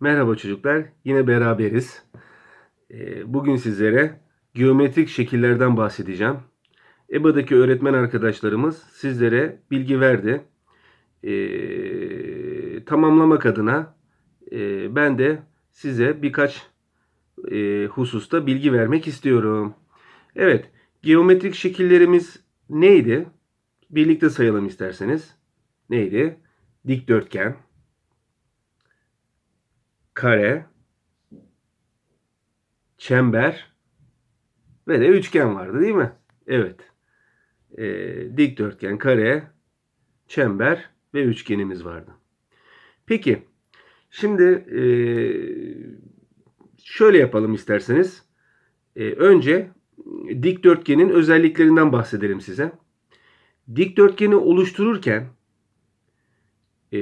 Merhaba çocuklar, yine beraberiz. Ee, Bugün sizlere geometrik şekillerden bahsedeceğim. EBA'daki öğretmen arkadaşlarımız sizlere bilgi verdi. Ee, tamamlamak adına e, ben de size birkaç e, hususta bilgi vermek istiyorum. Evet, geometrik şekillerimiz neydi? Birlikte sayalım isterseniz. Neydi? Dikdörtgen, kare, çember ve de üçgen vardı değil mi? Evet. Ee, dikdörtgen, kare, çember ve üçgenimiz vardı. Peki, şimdi e, şöyle yapalım isterseniz. E, önce dikdörtgenin özelliklerinden bahsedelim size. Dikdörtgeni oluştururken e,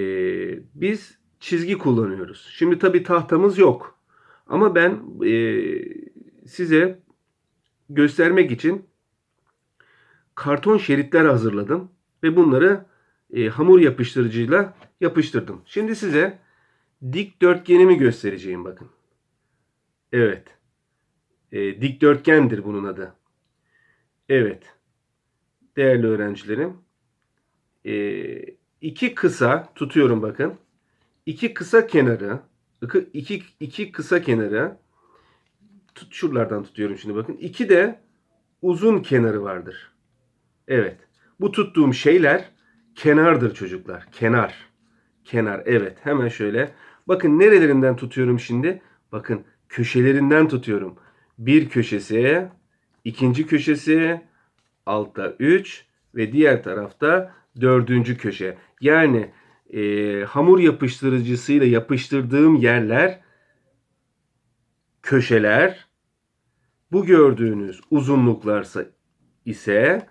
biz çizgi kullanıyoruz. Şimdi tabi tahtamız yok. Ama ben e, size göstermek için karton şeritler hazırladım ve bunları e, hamur yapıştırıcıyla yapıştırdım. Şimdi size dikdörtgenimi göstereceğim bakın. Evet. E, dikdörtgendir bunun adı. Evet. Değerli öğrencilerim. E, iki kısa tutuyorum bakın iki kısa kenarı iki, iki, kısa kenarı tut, şuralardan tutuyorum şimdi bakın. iki de uzun kenarı vardır. Evet. Bu tuttuğum şeyler kenardır çocuklar. Kenar. Kenar. Evet. Hemen şöyle. Bakın nerelerinden tutuyorum şimdi? Bakın köşelerinden tutuyorum. Bir köşesi, ikinci köşesi, altta 3 ve diğer tarafta dördüncü köşe. Yani e, hamur yapıştırıcısıyla yapıştırdığım yerler köşeler. Bu gördüğünüz uzunluklarsa ise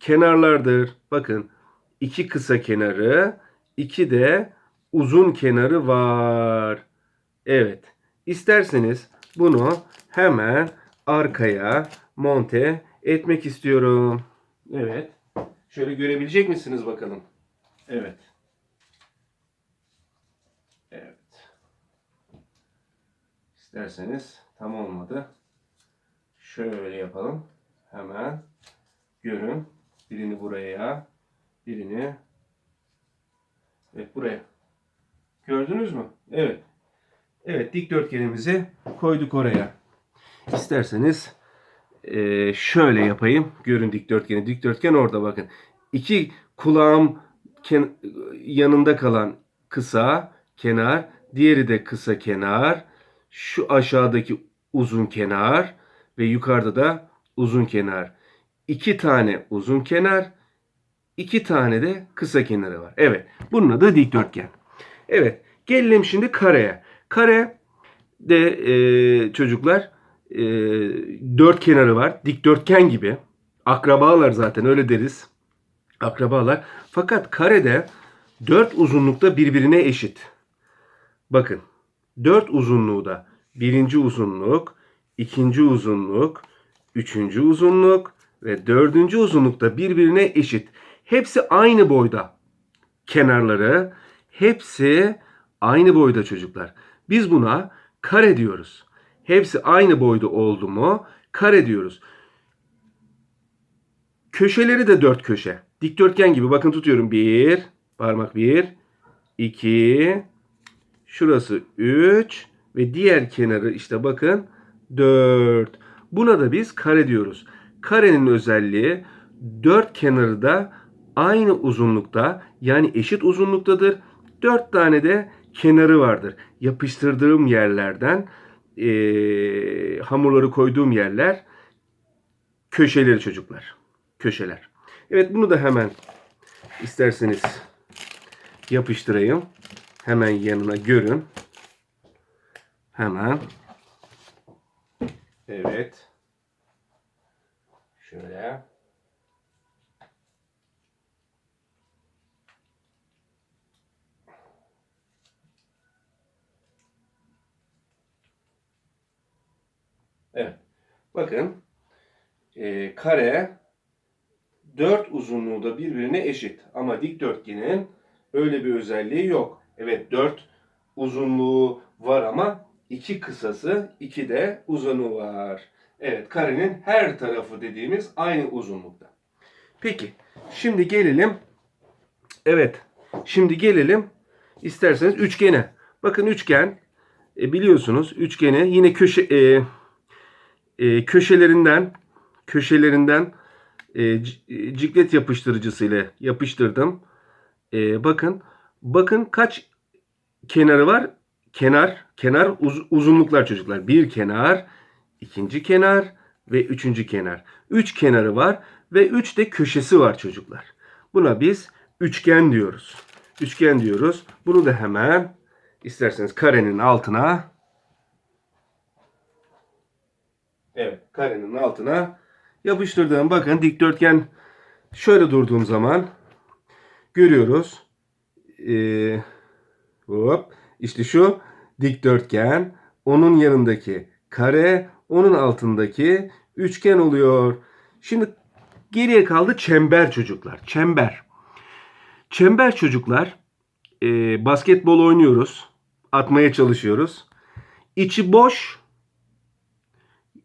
kenarlardır. Bakın iki kısa kenarı, iki de uzun kenarı var. Evet. İsterseniz bunu hemen arkaya monte etmek istiyorum. Evet. Şöyle görebilecek misiniz bakalım? Evet. İsterseniz tam olmadı. Şöyle yapalım. Hemen görün. Birini buraya, birini evet buraya. Gördünüz mü? Evet. Evet dikdörtgenimizi koyduk oraya. İsterseniz e, şöyle yapayım. Görün dikdörtgeni. Dikdörtgen orada bakın. İki kulağım yanında kalan kısa kenar, diğeri de kısa kenar şu aşağıdaki uzun kenar ve yukarıda da uzun kenar. İki tane uzun kenar, iki tane de kısa kenarı var. Evet, bunun adı dikdörtgen. Evet, gelelim şimdi kareye. Kare de e, çocuklar e, dört kenarı var. Dikdörtgen gibi. Akrabalar zaten öyle deriz. Akrabalar. Fakat karede dört uzunlukta birbirine eşit. Bakın Dört uzunluğu da birinci uzunluk, ikinci uzunluk, üçüncü uzunluk ve dördüncü uzunluk da birbirine eşit. Hepsi aynı boyda. Kenarları hepsi aynı boyda çocuklar. Biz buna kare diyoruz. Hepsi aynı boyda oldu mu kare diyoruz. Köşeleri de dört köşe. Dikdörtgen gibi bakın tutuyorum. Bir, parmak bir, iki, Şurası 3 ve diğer kenarı işte bakın 4. Buna da biz kare diyoruz. Karenin özelliği dört kenarı da aynı uzunlukta yani eşit uzunluktadır. Dört tane de kenarı vardır. Yapıştırdığım yerlerden e, hamurları koyduğum yerler köşeleri çocuklar. Köşeler. Evet bunu da hemen isterseniz yapıştırayım. Hemen yanına görün. Hemen. Evet. Şöyle. Evet. Bakın. E, kare dört uzunluğu da birbirine eşit. Ama dikdörtgenin öyle bir özelliği yok. Evet 4 uzunluğu var ama iki kısası, iki de uzunu var. Evet, karenin her tarafı dediğimiz aynı uzunlukta. Peki, şimdi gelelim. Evet, şimdi gelelim isterseniz üçgene. Bakın üçgen e, biliyorsunuz üçgene yine köşe e, e, köşelerinden köşelerinden e, e, ciklet yapıştırıcısıyla yapıştırdım. E, bakın bakın kaç kenarı var? Kenar kenar uz- uzunluklar çocuklar. Bir kenar, ikinci kenar ve üçüncü kenar. Üç kenarı var ve üç de köşesi var çocuklar. Buna biz üçgen diyoruz. Üçgen diyoruz. Bunu da hemen isterseniz karenin altına Evet, karenin altına yapıştırdığım bakın dikdörtgen şöyle durduğum zaman görüyoruz. Ee, hop işte şu dikdörtgen onun yanındaki kare onun altındaki üçgen oluyor. Şimdi geriye kaldı çember çocuklar. Çember. Çember çocuklar e, basketbol oynuyoruz. Atmaya çalışıyoruz. İçi boş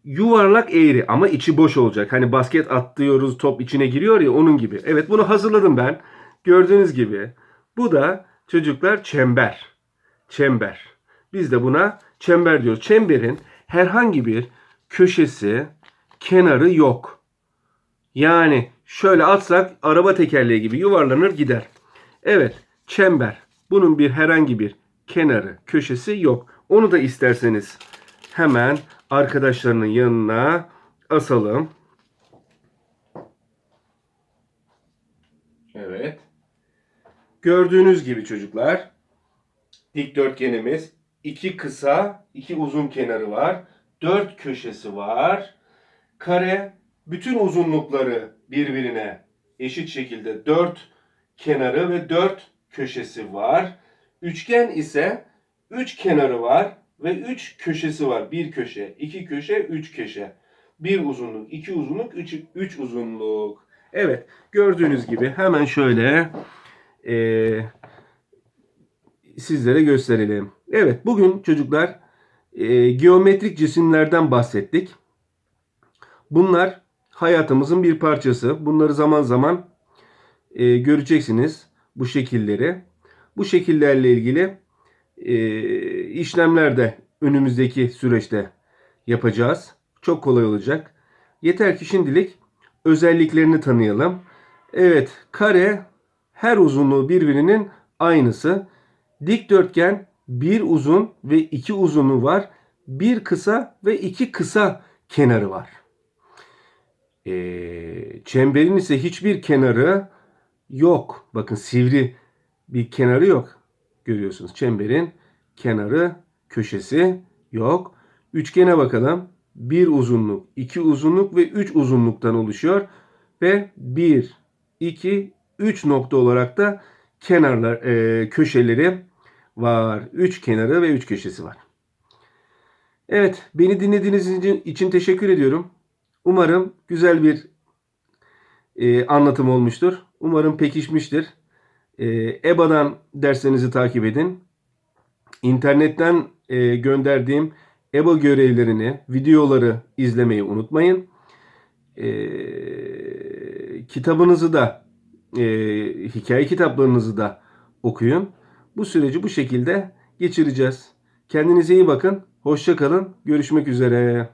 yuvarlak eğri ama içi boş olacak. Hani basket atlıyoruz top içine giriyor ya onun gibi. Evet bunu hazırladım ben. Gördüğünüz gibi. Bu da çocuklar çember. Çember. Biz de buna çember diyoruz. Çemberin herhangi bir köşesi, kenarı yok. Yani şöyle atsak araba tekerleği gibi yuvarlanır gider. Evet, çember. Bunun bir herhangi bir kenarı, köşesi yok. Onu da isterseniz hemen arkadaşlarının yanına asalım. Evet. Gördüğünüz gibi çocuklar dikdörtgenimiz iki kısa, iki uzun kenarı var. Dört köşesi var. Kare bütün uzunlukları birbirine eşit şekilde dört kenarı ve dört köşesi var. Üçgen ise üç kenarı var ve üç köşesi var. Bir köşe, iki köşe, üç köşe. Bir uzunluk, iki uzunluk, üç, üç uzunluk. Evet, gördüğünüz gibi hemen şöyle eee, sizlere gösterelim. Evet, bugün çocuklar eee, geometrik cisimlerden bahsettik. Bunlar hayatımızın bir parçası. Bunları zaman zaman eee, göreceksiniz bu şekilleri. Bu şekillerle ilgili e, işlemler de önümüzdeki süreçte yapacağız. Çok kolay olacak. Yeter ki şimdilik özelliklerini tanıyalım. Evet, kare her uzunluğu birbirinin aynısı. Dikdörtgen bir uzun ve iki uzunluğu var. Bir kısa ve iki kısa kenarı var. Ee, çemberin ise hiçbir kenarı yok. Bakın sivri bir kenarı yok. Görüyorsunuz çemberin kenarı, köşesi yok. Üçgene bakalım. Bir uzunluk, iki uzunluk ve üç uzunluktan oluşuyor. Ve bir, iki, üç nokta olarak da kenarlar, e, köşeleri var. Üç kenarı ve üç köşesi var. Evet, beni dinlediğiniz için, için teşekkür ediyorum. Umarım güzel bir e, anlatım olmuştur. Umarım pekişmiştir. E, EBA'dan derslerinizi takip edin. İnternetten e, gönderdiğim EBA görevlerini, videoları izlemeyi unutmayın. E, kitabınızı da, e, hikaye kitaplarınızı da okuyun. Bu süreci bu şekilde geçireceğiz. Kendinize iyi bakın. Hoşça kalın. Görüşmek üzere.